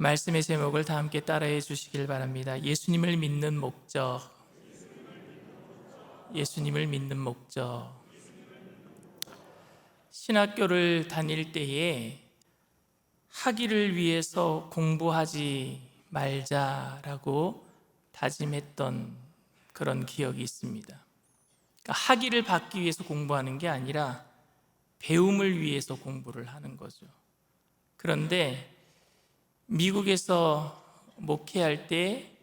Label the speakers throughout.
Speaker 1: 말씀의 제목을 다 함께 따라해 주시길 바랍니다. 예수님을 믿는 목적. 예수님을 믿는 목적. 신학교를 다닐 때에 학위를 위해서 공부하지 말자라고 다짐했던 그런 기억이 있습니다. 그러니까 학위를 받기 위해서 공부하는 게 아니라 배움을 위해서 공부를 하는 거죠. 그런데 미국에서 목회할 때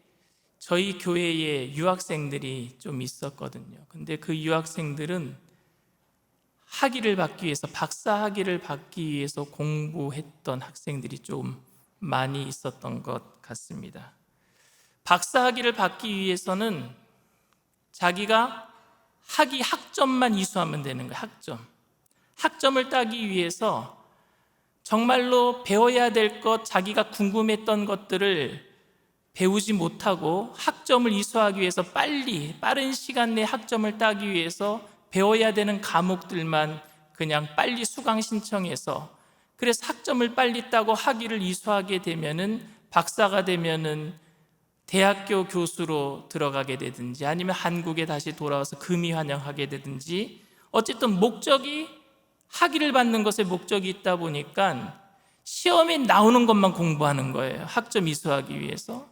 Speaker 1: 저희 교회에 유학생들이 좀 있었거든요. 근데 그 유학생들은 학위를 받기 위해서 박사 학위를 받기 위해서 공부했던 학생들이 좀 많이 있었던 것 같습니다. 박사 학위를 받기 위해서는 자기가 학위 학점만 이수하면 되는 거예요. 학점. 학점을 따기 위해서 정말로 배워야 될 것, 자기가 궁금했던 것들을 배우지 못하고 학점을 이수하기 위해서 빨리, 빠른 시간 내에 학점을 따기 위해서 배워야 되는 과목들만 그냥 빨리 수강 신청해서 그래서 학점을 빨리 따고 학위를 이수하게 되면은 박사가 되면은 대학교 교수로 들어가게 되든지 아니면 한국에 다시 돌아와서 금이 환영하게 되든지 어쨌든 목적이 학위를 받는 것에 목적이 있다 보니까 시험에 나오는 것만 공부하는 거예요. 학점 이수하기 위해서.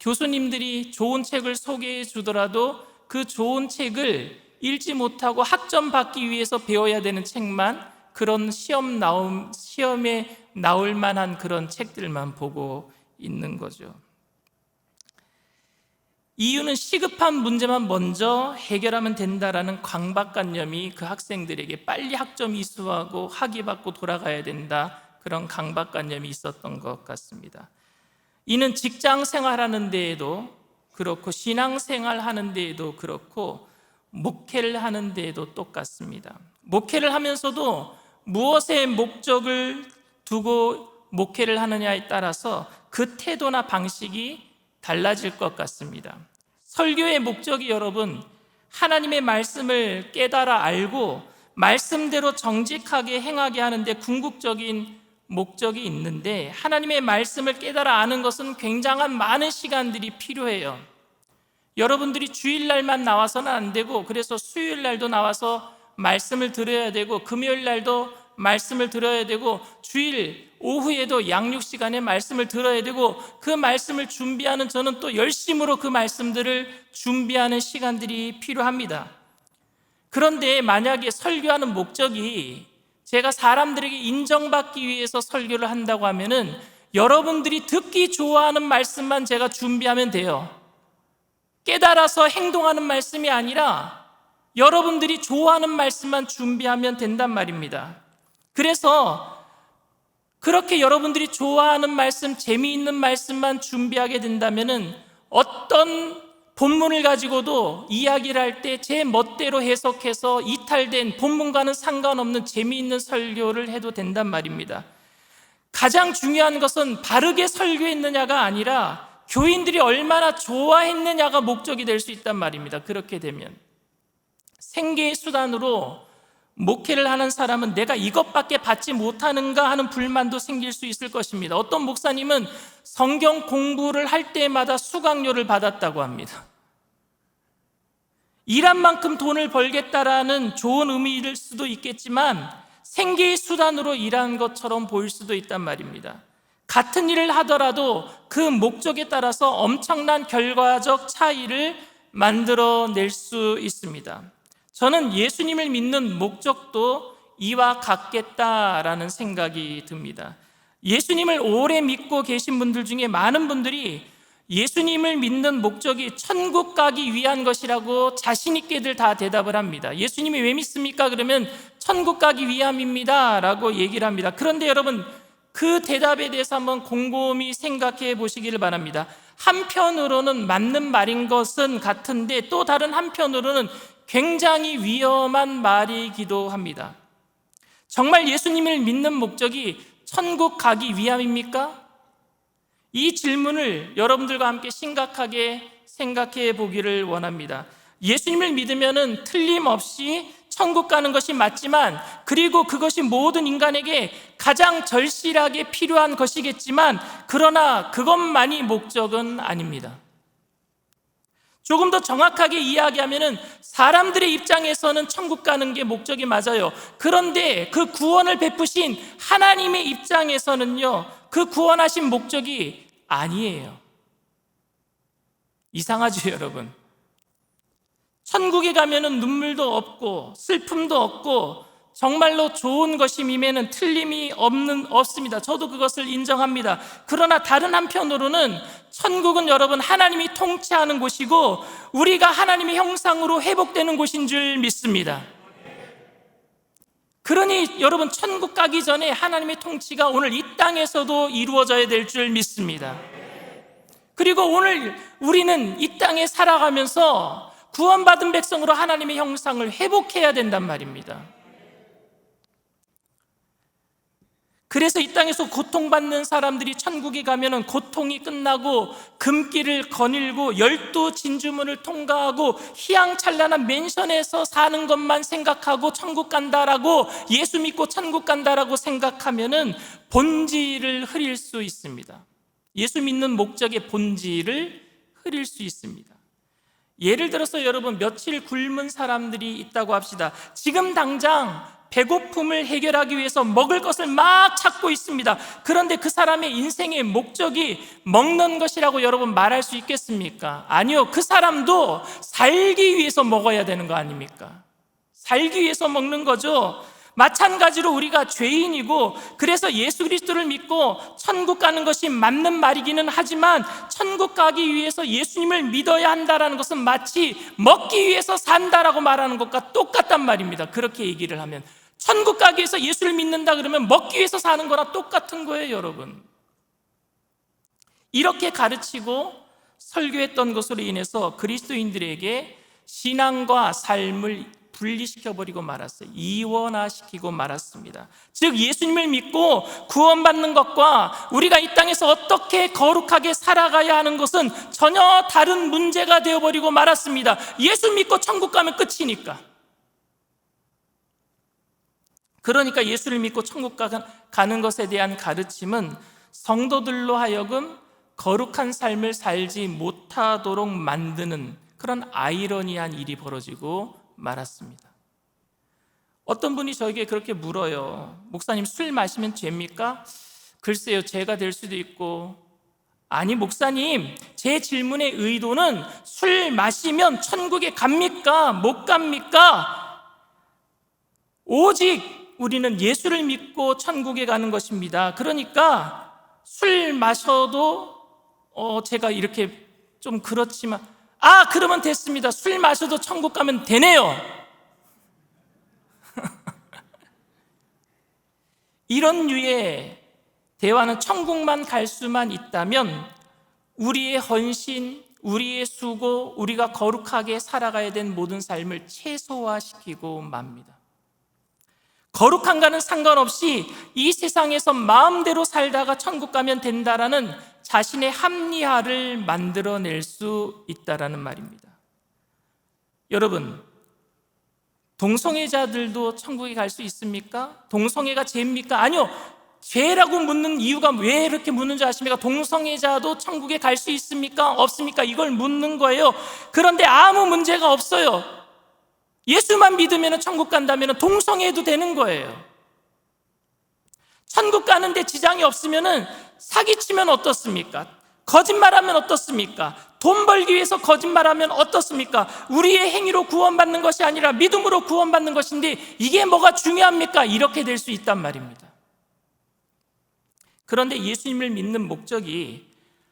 Speaker 1: 교수님들이 좋은 책을 소개해 주더라도 그 좋은 책을 읽지 못하고 학점 받기 위해서 배워야 되는 책만 그런 시험 나옴, 시험에 나올 만한 그런 책들만 보고 있는 거죠. 이유는 시급한 문제만 먼저 해결하면 된다라는 강박관념이 그 학생들에게 빨리 학점 이수하고 학위 받고 돌아가야 된다 그런 강박관념이 있었던 것 같습니다. 이는 직장 생활하는 데에도 그렇고 신앙 생활하는 데에도 그렇고 목회를 하는 데에도 똑같습니다. 목회를 하면서도 무엇의 목적을 두고 목회를 하느냐에 따라서 그 태도나 방식이 달라질 것 같습니다. 설교의 목적이 여러분 하나님의 말씀을 깨달아 알고 말씀대로 정직하게 행하게 하는데 궁극적인 목적이 있는데 하나님의 말씀을 깨달아 아는 것은 굉장한 많은 시간들이 필요해요. 여러분들이 주일날만 나와서는 안 되고 그래서 수요일날도 나와서 말씀을 들어야 되고 금요일날도 말씀을 들어야 되고 주일 오후에도 양육 시간에 말씀을 들어야 되고 그 말씀을 준비하는 저는 또 열심으로 그 말씀들을 준비하는 시간들이 필요합니다. 그런데 만약에 설교하는 목적이 제가 사람들에게 인정받기 위해서 설교를 한다고 하면은 여러분들이 듣기 좋아하는 말씀만 제가 준비하면 돼요. 깨달아서 행동하는 말씀이 아니라 여러분들이 좋아하는 말씀만 준비하면 된단 말입니다. 그래서 그렇게 여러분들이 좋아하는 말씀, 재미있는 말씀만 준비하게 된다면은 어떤 본문을 가지고도 이야기를 할 때 제 멋대로 해석해서 이탈된 본문과는 상관없는 재미있는 설교를 해도 된단 말입니다. 가장 중요한 것은 바르게 설교했느냐가 아니라 교인들이 얼마나 좋아했느냐가 목적이 될 수 있단 말입니다. 그렇게 되면 생계의 수단으로 목회를 하는 사람은 내가 이것밖에 받지 못하는가 하는 불만도 생길 수 있을 것입니다. 어떤 목사님은 성경 공부를 할 때마다 수강료를 받았다고 합니다. 일한 만큼 돈을 벌겠다라는 좋은 의미일 수도 있겠지만 생계의 수단으로 일한 것처럼 보일 수도 있단 말입니다. 같은 일을 하더라도 그 목적에 따라서 엄청난 결과적 차이를 만들어낼 수 있습니다. 저는 예수님을 믿는 목적도 이와 같겠다라는 생각이 듭니다. 예수님을 오래 믿고 계신 분들 중에 많은 분들이 예수님을 믿는 목적이 천국 가기 위한 것이라고 자신있게들 다 대답을 합니다. 예수님이 왜 믿습니까? 그러면 천국 가기 위함입니다. 라고 얘기를 합니다. 그런데 여러분, 그 대답에 대해서 한번 곰곰이 생각해 보시기를 바랍니다. 한편으로는 맞는 말인 것은 같은데 또 다른 한편으로는 굉장히 위험한 말이기도 합니다. 정말 예수님을 믿는 목적이 천국 가기 위함입니까? 이 질문을 여러분들과 함께 심각하게 생각해 보기를 원합니다. 예수님을 믿으면은 틀림없이 천국 가는 것이 맞지만 그리고 그것이 모든 인간에게 가장 절실하게 필요한 것이겠지만 그러나 그것만이 목적은 아닙니다. 조금 더 정확하게 이야기하면은 사람들의 입장에서는 천국 가는 게 목적이 맞아요. 그런데 그 구원을 베푸신 하나님의 입장에서는요, 그 구원하신 목적이 아니에요. 이상하죠, 여러분? 천국에 가면은 눈물도 없고 슬픔도 없고 정말로 좋은 것임임에는 틀림이 없는 없습니다. 저도 그것을 인정합니다. 그러나 다른 한편으로는 천국은 여러분 하나님이 통치하는 곳이고 우리가 하나님의 형상으로 회복되는 곳인 줄 믿습니다. 그러니 여러분 천국 가기 전에 하나님의 통치가 오늘 이 땅에서도 이루어져야 될 줄 믿습니다. 그리고 오늘 우리는 이 땅에 살아가면서 구원받은 백성으로 하나님의 형상을 회복해야 된단 말입니다. 그래서 이 땅에서 고통받는 사람들이 천국에 가면은 고통이 끝나고 금길을 거닐고 열두 진주문을 통과하고 희양찬란한 맨션에서 사는 것만 생각하고 천국 간다라고 예수 믿고 천국 간다라고 생각하면은 본질을 흐릴 수 있습니다. 예수 믿는 목적의 본질을 흐릴 수 있습니다. 예를 들어서 여러분 며칠 굶은 사람들이 있다고 합시다. 지금 당장 배고픔을 해결하기 위해서 먹을 것을 막 찾고 있습니다. 그런데 그 사람의 인생의 목적이 먹는 것이라고 여러분 말할 수 있겠습니까? 아니요. 그 사람도 살기 위해서 먹어야 되는 거 아닙니까? 살기 위해서 먹는 거죠. 마찬가지로 우리가 죄인이고 그래서 예수 그리스도를 믿고 천국 가는 것이 맞는 말이기는 하지만 천국 가기 위해서 예수님을 믿어야 한다라는 것은 마치 먹기 위해서 산다라고 말하는 것과 똑같단 말입니다. 그렇게 얘기를 하면 천국 가기 위해서 예수를 믿는다 그러면 먹기 위해서 사는 거랑 똑같은 거예요, 여러분. 이렇게 가르치고 설교했던 것으로 인해서 그리스도인들에게 신앙과 삶을 분리시켜버리고 말았어요. 이원화시키고 말았습니다. 즉, 예수님을 믿고 구원받는 것과 우리가 이 땅에서 어떻게 거룩하게 살아가야 하는 것은 전혀 다른 문제가 되어버리고 말았습니다. 예수 믿고 천국 가면 끝이니까. 그러니까 예수를 믿고 천국 가는 것에 대한 가르침은 성도들로 하여금 거룩한 삶을 살지 못하도록 만드는 그런 아이러니한 일이 벌어지고 말았습니다. 어떤 분이 저에게 그렇게 물어요. 목사님, 술 마시면 죄입니까? 글쎄요, 죄가 될 수도 있고. 아니, 목사님, 제 질문의 의도는 술 마시면 천국에 갑니까? 못 갑니까? 오직 우리는 예수를 믿고 천국에 가는 것입니다. 그러니까 술 마셔도 어 제가 이렇게 좀 그렇지만 아 그러면 됐습니다. 술 마셔도 천국 가면 되네요. 이런 류의 대화는 천국만 갈 수만 있다면 우리의 헌신, 우리의 수고, 우리가 거룩하게 살아가야 된 모든 삶을 최소화시키고 맙니다. 거룩한가는 상관없이 이 세상에서 마음대로 살다가 천국 가면 된다라는 자신의 합리화를 만들어낼 수 있다라는 말입니다. 여러분, 동성애자들도 천국에 갈 수 있습니까? 동성애가 죄입니까? 아니요. 죄라고 묻는 이유가 왜 이렇게 묻는 줄 아십니까? 동성애자도 천국에 갈 수 있습니까? 없습니까? 이걸 묻는 거예요. 그런데 아무 문제가 없어요. 예수만 믿으면 천국 간다면 동성애도 되는 거예요. 천국 가는데 지장이 없으면 사기치면 어떻습니까? 거짓말하면 어떻습니까? 돈 벌기 위해서 거짓말하면 어떻습니까? 우리의 행위로 구원받는 것이 아니라 믿음으로 구원받는 것인데 이게 뭐가 중요합니까? 이렇게 될 수 있단 말입니다. 그런데 예수님을 믿는 목적이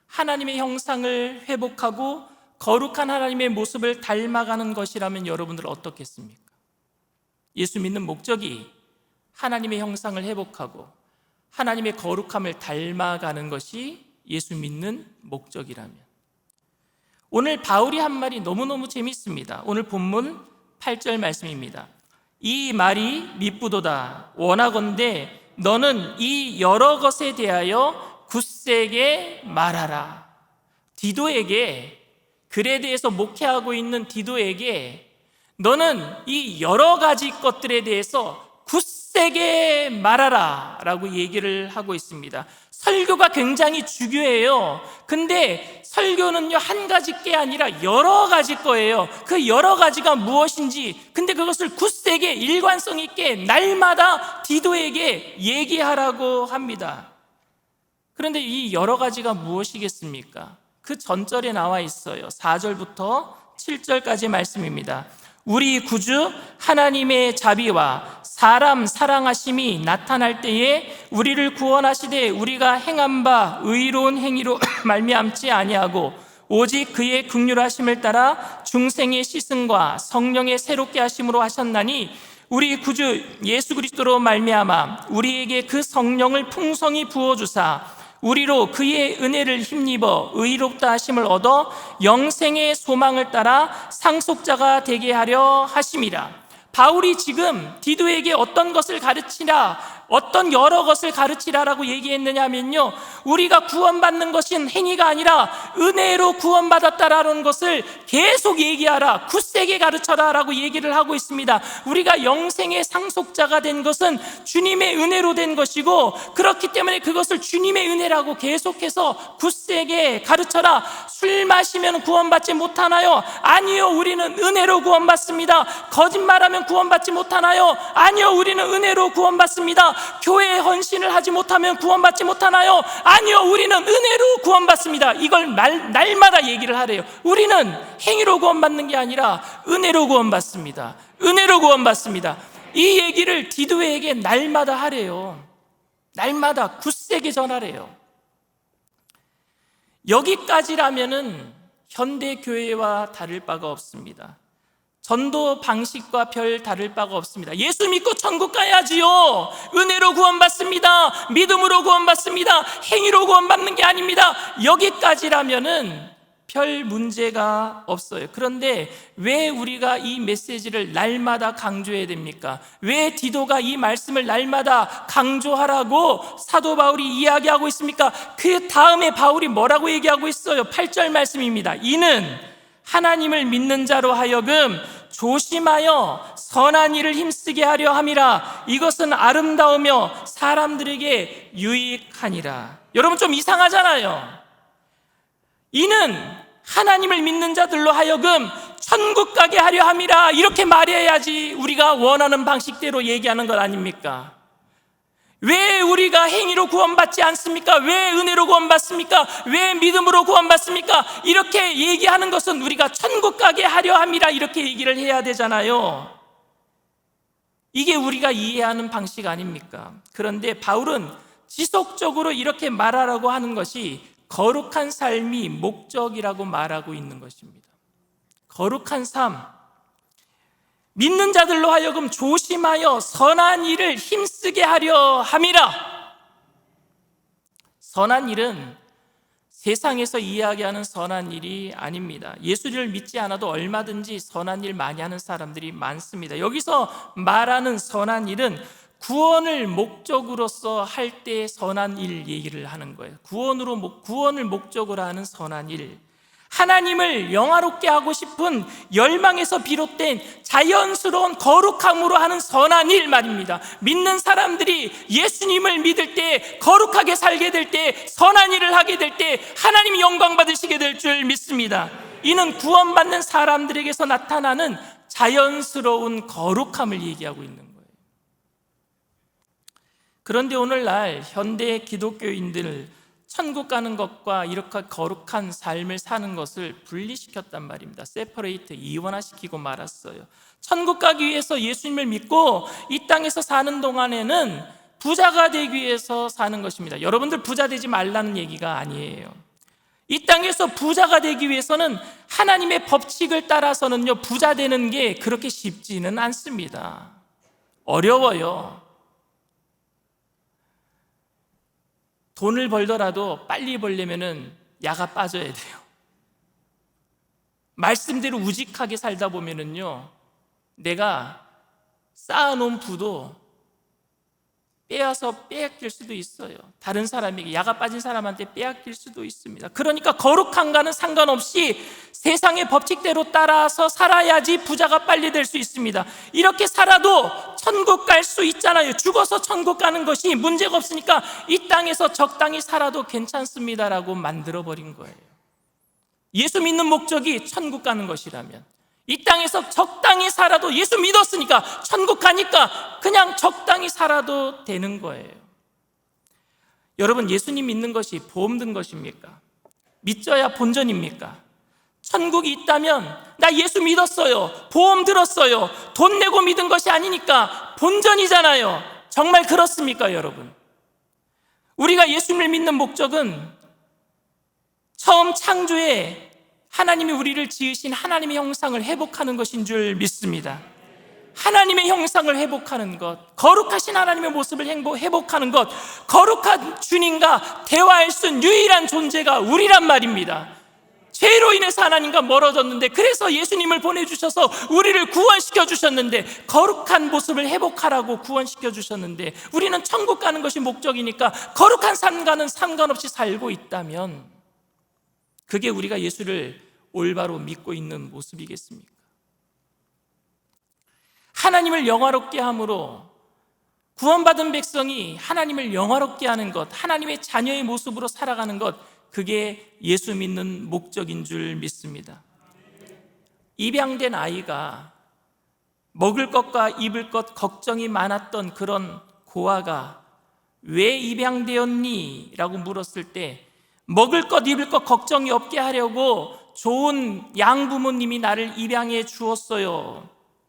Speaker 1: 하나님의 형상을 회복하고 거룩한 하나님의 모습을 닮아가는 것이라면 여러분들 어떻겠습니까? 예수 믿는 목적이 하나님의 형상을 회복하고 하나님의 거룩함을 닮아가는 것이 예수 믿는 목적이라면 오늘 바울이 한 말이 너무너무 재밌습니다. 오늘 본문 8절 말씀입니다. 이 말이 미쁘도다 원하건대 너는 이 여러 것에 대하여 굳세게 말하라. 디도에게 글에 대해서 목회하고 있는 디도에게 너는 이 여러 가지 것들에 대해서 굳세 게 말하라 라고 얘기를 하고 있습니다. 설교가 굉장히 중요해요. 근데 설교는요, 한 가지 게 아니라 여러 가지 거예요. 그 여러 가지가 무엇인지, 근데 그것을 굳세게 일관성 있게 날마다 디도에게 얘기하라고 합니다. 그런데 이 여러 가지가 무엇이겠습니까? 그 전절에 나와 있어요. 4절부터 7절까지 말씀입니다. 우리 구주 하나님의 자비와 사람 사랑하심이 나타날 때에 우리를 구원하시되 우리가 행한 바 의로운 행위로 말미암지 아니하고 오직 그의 극률하심을 따라 중생의 시승과 성령의 새롭게 하심으로 하셨나니 우리 구주 예수 그리스도로 말미암아 우리에게 그 성령을 풍성히 부어 주사 우리로 그의 은혜를 힘입어 의롭다 하심을 얻어 영생의 소망을 따라 상속자가 되게 하려 하심이라. 바울이 지금 디도에게 어떤 것을 가르치라, 어떤 여러 것을 가르치라라고 얘기했느냐 하면요. 우리가 구원받는 것은 행위가 아니라 은혜로 구원받았다라는 것을 계속 얘기하라. 굳세게 가르쳐라라고 얘기를 하고 있습니다. 우리가 영생의 상속자가 된 것은 주님의 은혜로 된 것이고 그렇기 때문에 그것을 주님의 은혜라고 계속해서 굳세게 가르쳐라. 술 마시면 구원받지 못하나요? 아니요. 우리는 은혜로 구원받습니다. 거짓말하면 구원받지 못하나요? 아니요. 우리는 은혜로 구원받습니다. 교회에 헌신을 하지 못하면 구원받지 못하나요? 아니요, 우리는 은혜로 구원받습니다. 이걸 날, 날마다 얘기를 하래요. 우리는 행위로 구원받는 게 아니라 은혜로 구원받습니다. 은혜로 구원받습니다. 이 얘기를 디도에게 날마다 하래요. 날마다 굳세게 전하래요. 여기까지라면은 현대 교회와 다를 바가 없습니다. 전도 방식과 별 다를 바가 없습니다. 예수 믿고 천국 가야지요. 은혜로 구원받습니다. 믿음으로 구원받습니다. 행위로 구원받는 게 아닙니다. 여기까지라면은 별 문제가 없어요. 그런데 왜 우리가 이 메시지를 날마다 강조해야 됩니까? 왜 디도가 이 말씀을 날마다 강조하라고 사도 바울이 이야기하고 있습니까? 그 다음에 바울이 뭐라고 얘기하고 있어요? 8절 말씀입니다. 이는 하나님을 믿는 자로 하여금 조심하여 선한 일을 힘쓰게 하려 함이라 이것은 아름다우며 사람들에게 유익하니라. 여러분 좀 이상하잖아요. 이는 하나님을 믿는 자들로 하여금 천국 가게 하려 함이라 이렇게 말해야지 우리가 원하는 방식대로 얘기하는 것 아닙니까? 왜 우리가 행위로 구원받지 않습니까? 왜 은혜로 구원받습니까? 왜 믿음으로 구원받습니까? 이렇게 얘기하는 것은 우리가 천국 가게 하려 함이라 이렇게 얘기를 해야 되잖아요. 이게 우리가 이해하는 방식 아닙니까? 그런데 바울은 지속적으로 이렇게 말하라고 하는 것이 거룩한 삶이 목적이라고 말하고 있는 것입니다. 거룩한 삶. 믿는 자들로 하여금 조심하여 선한 일을 힘쓰게 하려 함이라. 선한 일은 세상에서 이야기하는 선한 일이 아닙니다. 예수를 믿지 않아도 얼마든지 선한 일 많이 하는 사람들이 많습니다. 여기서 말하는 선한 일은 구원을 목적으로서 할 때 선한 일 얘기를 하는 거예요. 구원으로 구원을 목적으로 하는 선한 일. 하나님을 영화롭게 하고 싶은 열망에서 비롯된 자연스러운 거룩함으로 하는 선한 일 말입니다. 믿는 사람들이 예수님을 믿을 때 거룩하게 살게 될 때 선한 일을 하게 될 때 하나님이 영광 받으시게 될 줄 믿습니다. 이는 구원받는 사람들에게서 나타나는 자연스러운 거룩함을 얘기하고 있는 거예요. 그런데 오늘날 현대 기독교인들 천국 가는 것과 이렇게 거룩한 삶을 사는 것을 분리시켰단 말입니다. 세퍼레이트 이원화시키고 말았어요. 천국 가기 위해서 예수님을 믿고 이 땅에서 사는 동안에는 부자가 되기 위해서 사는 것입니다. 여러분들 부자 되지 말라는 얘기가 아니에요. 이 땅에서 부자가 되기 위해서는 하나님의 법칙을 따라서는요, 부자 되는 게 그렇게 쉽지는 않습니다. 어려워요. 돈을 벌더라도 빨리 벌려면은 야가 빠져야 돼요. 말씀대로 우직하게 살다 보면은요, 내가 쌓아놓은 부도 빼앗아 빼앗길 수도 있어요. 다른 사람에게 야가 빠진 사람한테 빼앗길 수도 있습니다. 그러니까 거룩한가는 상관없이 세상의 법칙대로 따라서 살아야지 부자가 빨리 될 수 있습니다. 이렇게 살아도 천국 갈 수 있잖아요. 죽어서 천국 가는 것이 문제가 없으니까 이 땅에서 적당히 살아도 괜찮습니다라고 만들어 버린 거예요. 예수 믿는 목적이 천국 가는 것이라면 이 땅에서 적당히 살아도 예수 믿었으니까 천국 가니까 그냥 적당히 살아도 되는 거예요. 여러분 예수님 믿는 것이 보험 든 것입니까? 믿져야 본전입니까? 천국이 있다면 나 예수 믿었어요. 보험 들었어요. 돈 내고 믿은 것이 아니니까 본전이잖아요. 정말 그렇습니까, 여러분? 우리가 예수님을 믿는 목적은 처음 창조에 하나님이 우리를 지으신 하나님의 형상을 회복하는 것인 줄 믿습니다. 하나님의 형상을 회복하는 것, 거룩하신 하나님의 모습을 회복하는 것, 거룩한 주님과 대화할 수 있는 유일한 존재가 우리란 말입니다. 죄로 인해서 하나님과 멀어졌는데 그래서 예수님을 보내주셔서 우리를 구원시켜 주셨는데 거룩한 모습을 회복하라고 구원시켜 주셨는데 우리는 천국 가는 것이 목적이니까 거룩한 삶과는 상관없이 살고 있다면 그게 우리가 예수를 올바로 믿고 있는 모습이겠습니까? 하나님을 영화롭게 함으로 구원받은 백성이 하나님을 영화롭게 하는 것, 하나님의 자녀의 모습으로 살아가는 것, 그게 예수 믿는 목적인 줄 믿습니다. 입양된 아이가 먹을 것과 입을 것 걱정이 많았던 그런 고아가 왜 입양되었니? 라고 물었을 때 먹을 것, 입을 것 걱정이 없게 하려고 좋은 양부모님이 나를 입양해 주었어요.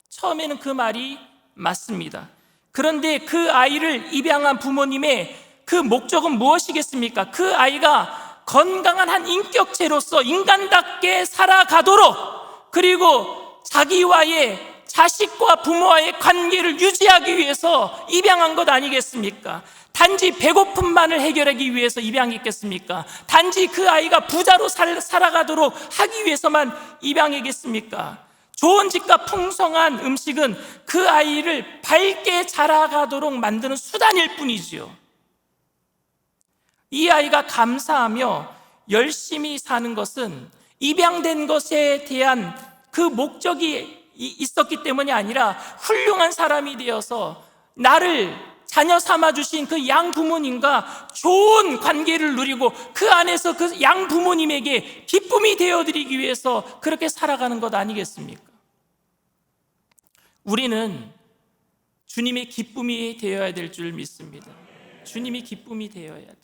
Speaker 1: 처음에는 그 말이 맞습니다. 그런데 그 아이를 입양한 부모님의 그 목적은 무엇이겠습니까? 그 아이가 건강한 한 인격체로서 인간답게 살아가도록 그리고 자기와의 자식과 부모와의 관계를 유지하기 위해서 입양한 것 아니겠습니까? 단지 배고픔만을 해결하기 위해서 입양했겠습니까? 단지 그 아이가 부자로 살, 살아가도록 하기 위해서만 입양했겠습니까? 좋은 집과 풍성한 음식은 그 아이를 밝게 자라가도록 만드는 수단일 뿐이지요. 이 아이가 감사하며 열심히 사는 것은 입양된 것에 대한 그 목적이 이- 있었기 때문이 아니라 훌륭한 사람이 되어서 나를 자녀 삼아 주신 그 양 부모님과 좋은 관계를 누리고 그 안에서 그 양 부모님에게 기쁨이 되어 드리기 위해서 그렇게 살아가는 것 아니겠습니까? 우리는 주님의 기쁨이 되어야 될 줄 믿습니다. 주님이 기쁨이 되어야 돼요.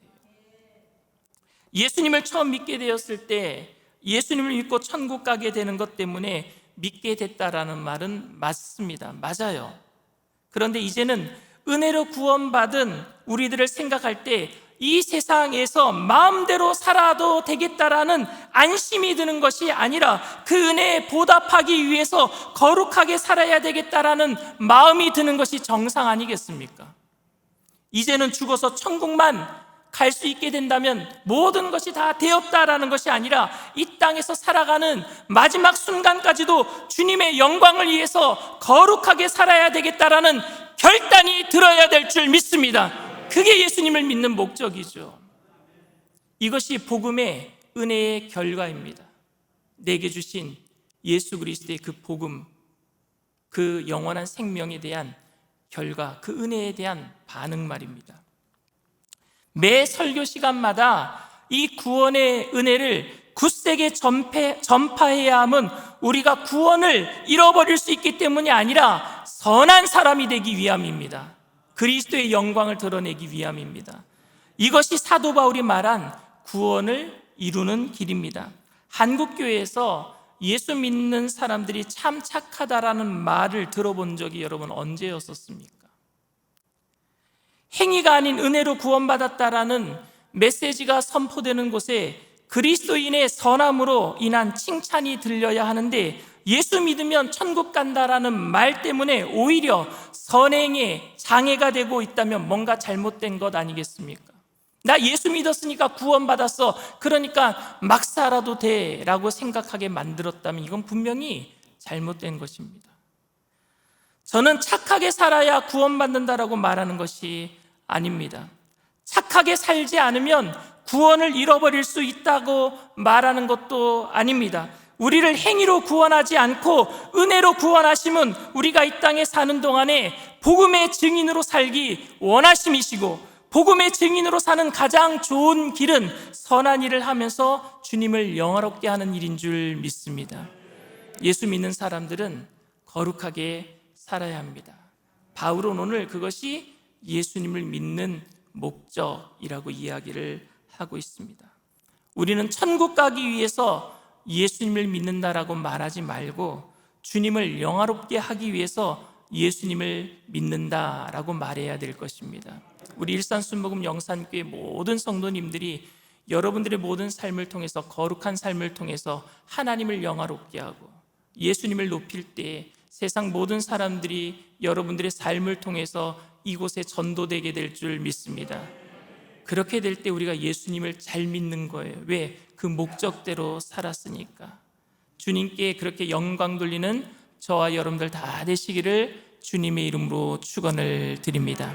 Speaker 1: 예수님을 처음 믿게 되었을 때 예수님을 믿고 천국 가게 되는 것 때문에 믿게 됐다라는 말은 맞습니다. 맞아요. 그런데 이제는 은혜로 구원받은 우리들을 생각할 때 이 세상에서 마음대로 살아도 되겠다라는 안심이 드는 것이 아니라 그 은혜에 보답하기 위해서 거룩하게 살아야 되겠다라는 마음이 드는 것이 정상 아니겠습니까? 이제는 죽어서 천국만 갈 수 있게 된다면 모든 것이 다 되었다라는 것이 아니라 이 땅에서 살아가는 마지막 순간까지도 주님의 영광을 위해서 거룩하게 살아야 되겠다라는 결단이 들어야 될 줄 믿습니다. 그게 예수님을 믿는 목적이죠. 이것이 복음의 은혜의 결과입니다. 내게 주신 예수 그리스도의 그 복음, 그 영원한 생명에 대한 결과, 그 은혜에 대한 반응 말입니다. 매 설교 시간마다 이 구원의 은혜를 굳세게 전파해야 함은 우리가 구원을 잃어버릴 수 있기 때문이 아니라 선한 사람이 되기 위함입니다. 그리스도의 영광을 드러내기 위함입니다. 이것이 사도 바울이 말한 구원을 이루는 길입니다. 한국교회에서 예수 믿는 사람들이 참 착하다라는 말을 들어본 적이 여러분 언제였었습니까? 행위가 아닌 은혜로 구원받았다라는 메시지가 선포되는 곳에 그리스도인의 선함으로 인한 칭찬이 들려야 하는데 예수 믿으면 천국 간다라는 말 때문에 오히려 선행에 장애가 되고 있다면 뭔가 잘못된 것 아니겠습니까? 나 예수 믿었으니까 구원받았어. 그러니까 막 살아도 돼. 라고 생각하게 만들었다면 이건 분명히 잘못된 것입니다. 저는 착하게 살아야 구원받는다라고 말하는 것이 아닙니다. 착하게 살지 않으면 구원을 잃어버릴 수 있다고 말하는 것도 아닙니다. 우리를 행위로 구원하지 않고 은혜로 구원하심은 우리가 이 땅에 사는 동안에 복음의 증인으로 살기 원하심이시고 복음의 증인으로 사는 가장 좋은 길은 선한 일을 하면서 주님을 영화롭게 하는 일인 줄 믿습니다. 예수 믿는 사람들은 거룩하게 살아야 합니다. 바울은 오늘 그것이 예수님을 믿는 목적이라고 이야기를 하고 있습니다. 우리는 천국 가기 위해서 예수님을 믿는다라고 말하지 말고 주님을 영화롭게 하기 위해서 예수님을 믿는다라고 말해야 될 것입니다. 우리 일산 순복음 영산교회 모든 성도님들이 여러분들의 모든 삶을 통해서 거룩한 삶을 통해서 하나님을 영화롭게 하고 예수님을 높일 때 세상 모든 사람들이 여러분들의 삶을 통해서 이곳에 전도되게 될 줄 믿습니다. 그렇게 될 때 우리가 예수님을 잘 믿는 거예요. 왜? 그 목적대로 살았으니까. 주님께 그렇게 영광 돌리는 저와 여러분들 다 되시기를 주님의 이름으로 축원을 드립니다.